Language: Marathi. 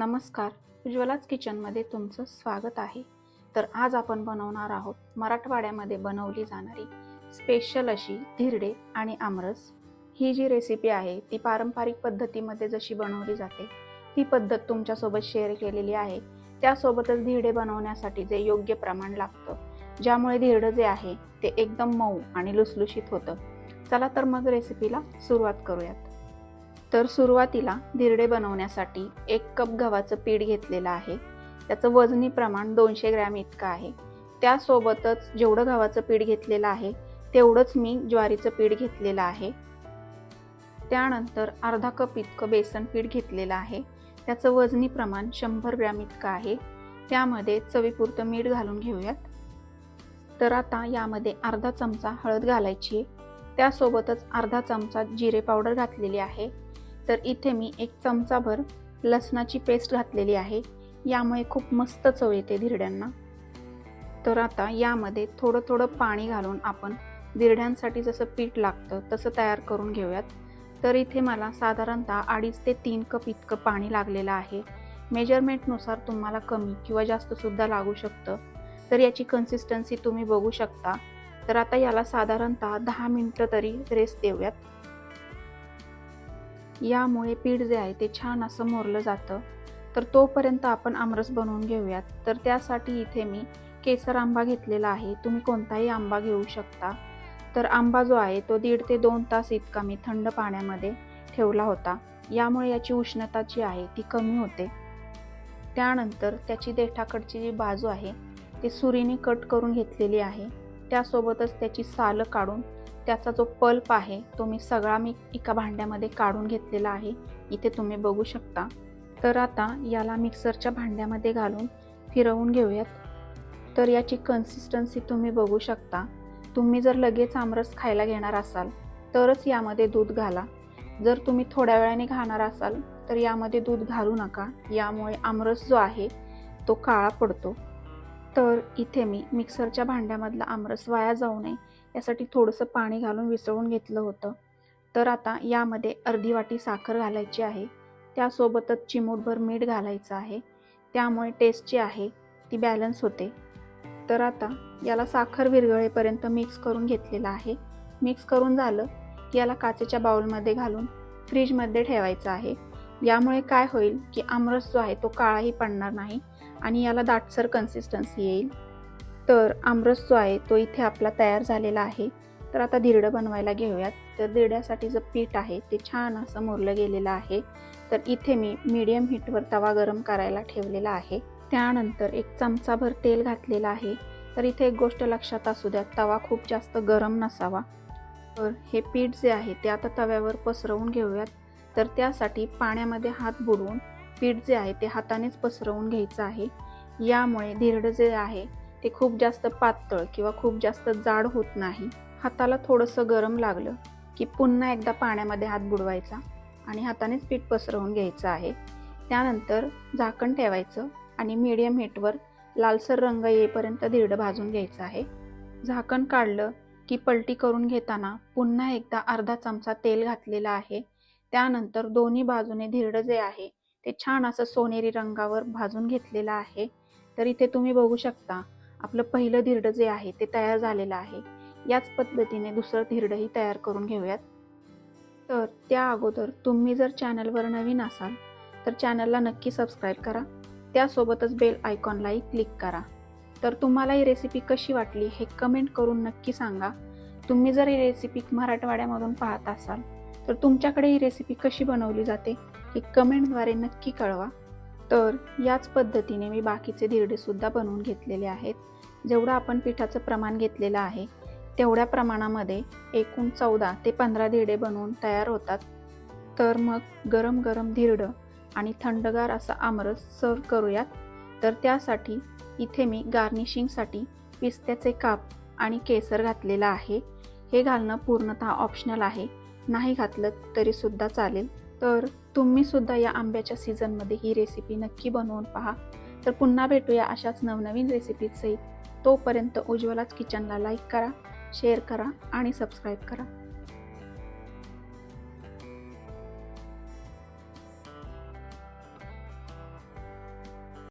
नमस्कार. उज्ज्वलाच किचनमध्ये तुमचं स्वागत आहे. तर आज आपण बनवणार आहोत मराठवाड्यामध्ये बनवली जाणारी स्पेशल अशी धिरडे आणि आमरस. ही जी रेसिपी आहे ती पारंपरिक पद्धतीमध्ये जशी बनवली जाते ती पद्धत तुमच्यासोबत शेअर केलेली आहे. त्यासोबतच धिरडे बनवण्यासाठी जे योग्य प्रमाण लागतं ज्यामुळे धिरडं जे आहे ते एकदम मऊ आणि लुसलुशीत होतं. चला तर मग रेसिपीला सुरुवात करूयात. तर सुरुवातीला धिरडे बनवण्यासाठी एक कप गव्हाचं पीठ घेतलेलं आहे. त्याचं वजनी प्रमाण दोनशे ग्रॅम इतकं आहे. त्यासोबतच जेवढं गव्हाचं पीठ घेतलेलं आहे तेवढंच मी ज्वारीचं पीठ घेतलेलं आहे. त्यानंतर अर्धा कप इतकं बेसन पीठ घेतलेलं आहे. त्याचं वजनी प्रमाण शंभर ग्रॅम इतकं आहे. त्यामध्ये चवीपुरतं मीठ घालून घेऊयात. तर आता यामध्ये अर्धा चमचा हळद घालायची आहे. त्यासोबतच अर्धा चमचा जिरे पावडर घातलेली आहे. तर इथे मी एक चमचाभर लसणाची पेस्ट घातलेली आहे. यामुळे खूप मस्त चव येते धिरड्यांना. तर आता यामध्ये थोडं थोडं पाणी घालून आपण धिरड्यांसाठी जसं पीठ लागतं तसं तयार करून घेऊयात. तर इथे मला साधारणतः अडीच ते तीन कप इतकं पाणी लागलेलं आहे. मेजरमेंटनुसार तुम्हाला कमी किंवा जास्तसुद्धा लागू शकतं. तर याची कन्सिस्टन्सी तुम्ही बघू शकता. तर आता याला साधारणतः दहा मिनटं तरी रेस्ट देऊयात. यामुळे पीठ जे आहे ते छान असं मोरलं जातं. तर तोपर्यंत आपण आमरस बनवून घेऊयात. तर त्यासाठी इथे मी केसर आंबा घेतलेला आहे. तुम्ही कोणताही आंबा घेऊ शकता. तर आंबा जो आहे तो दीड ते दोन तास इतका मी थंड पाण्यामध्ये ठेवला होता. यामुळे याची उष्णता जी आहे ती कमी होते. त्यानंतर त्याची देठाकडची जी बाजू आहे ती सुरीने कट करून घेतलेली आहे. त्यासोबतच त्याची सालं काढून त्याचा जो पल्प आहे तो मी सगळा मी एका भांड्यामध्ये काढून घेतलेला आहे. इथे तुम्ही बघू शकता. तर आता याला मिक्सरच्या भांड्यामध्ये घालून फिरवून घेऊयात. तर याची कन्सिस्टन्सी तुम्ही बघू शकता. तुम्ही जर लगेच आमरस खायला घेणार असाल तरच यामध्ये दूध घाला. जर तुम्ही थोड्या वेळाने घाणार असाल तर यामध्ये दूध घालू नका. यामुळे आमरस जो आहे तो काळा पडतो. तर इथे मी मिक्सरच्या भांड्यामधला आमरस वाया जाऊ नये यासाठी थोडंसं पाणी घालून विसळून घेतलं होतं. तर आता यामध्ये अर्धी वाटी साखर घालायची आहे. त्यासोबतच चिमूटभर मीठ घालायचं आहे. त्यामुळे टेस्ट जी आहे ती बॅलन्स होते. तर आता याला साखर विरघळेपर्यंत मिक्स करून घेतलेलं आहे. मिक्स करून झालं की याला काचेच्या बाउलमध्ये घालून फ्रीजमध्ये ठेवायचं आहे. यामुळे काय होईल की आमरस जो आहे तो काळाही पडणार नाही. आणि याला दाटसर कन्सिस्टन्सी येईल. तर आमरस जो आहे तो इथे आपला तयार झालेला आहे. तर आता धिरडं बनवायला घेऊयात. तर धिरड्यासाठी जे पीठ आहे ते छान असं मुरलं गेलेलं आहे. तर इथे मी मीडियम हीटवर तवा गरम करायला ठेवलेला आहे. त्यानंतर एक चमचाभर तेल घातलेलं आहे. तर इथे एक गोष्ट लक्षात असू द्या तवा खूप जास्त गरम नसावा. तर हे पीठ जे आहे ते आता तव्यावर पसरवून घेऊयात. तर त्यासाठी पाण्यामध्ये हात बुडवून पीठ जे आहे ते हातानेच पसरवून घ्यायचं आहे. यामुळे धिरडं जे आहे ते खूप जास्त पातळ किंवा खूप जास्त जाड होत नाही. हाताला थोडंसं गरम लागलं की पुन्हा एकदा पाण्यामध्ये हात बुडवायचा आणि हातानेच पीठ पसरवून घ्यायचं आहे. त्यानंतर झाकण ठेवायचं आणि मीडियम हीटवर लालसर रंग येईपर्यंत धिरडं भाजून घ्यायचं आहे. झाकण काढलं की पलटी करून घेताना पुन्हा एकदा अर्धा चमचा तेल घातलेला आहे. त्यानंतर दोन्ही बाजूने धिरडं जे आहे ते छान असं सोनेरी रंगावर भाजून घेतलेलं आहे. तर इथे तुम्ही बघू शकता आपलं पहिलं धिरडं जे आहे ते तयार झालेलं आहे. याच पद्धतीने दुसरं धिरडंही तयार करून घेऊयात. तर त्या अगोदर तुम्ही जर चॅनलवर नवीन असाल तर चॅनलला नक्की सबस्क्राईब करा. त्यासोबतच बेल आयकॉनलाही क्लिक करा. तर तुम्हाला ही रेसिपी कशी वाटली हे कमेंट करून नक्की सांगा. तुम्ही जर ही रेसिपी मराठवाड्यामधून पाहत असाल तर तुमच्याकडे ही रेसिपी कशी बनवली जाते हे कमेंटद्वारे नक्की कळवा. तर याच पद्धतीने मी बाकीचे धिरडेसुद्धा बनवून घेतलेले आहेत. जेवढं आपण पिठाचं प्रमाण घेतलेलं आहे तेवढ्या प्रमाणामध्ये एकूण चौदा ते पंधरा धिरडे बनवून तयार होतात. तर मग गरम गरम धिरडं आणि थंडगार असा आमरस सर्व करूयात. तर त्यासाठी इथे मी गार्निशिंगसाठी पिस्त्याचे काप आणि केसर घातलेलं आहे. हे घालणं पूर्णतः ऑप्शनल आहे. नाही घातलं तरीसुद्धा चालेल. तर तुम्हीसुद्धा या आंब्याच्या सीझनमध्ये ही रेसिपी नक्की बनवून पहा. तर पुन्हा भेटूया अशाच नवनवीन रेसिपीसहित तोपर्यंत उज्ज्वलाच किचनला लाईक करा शेअर करा आणि सबस्क्राईब करा.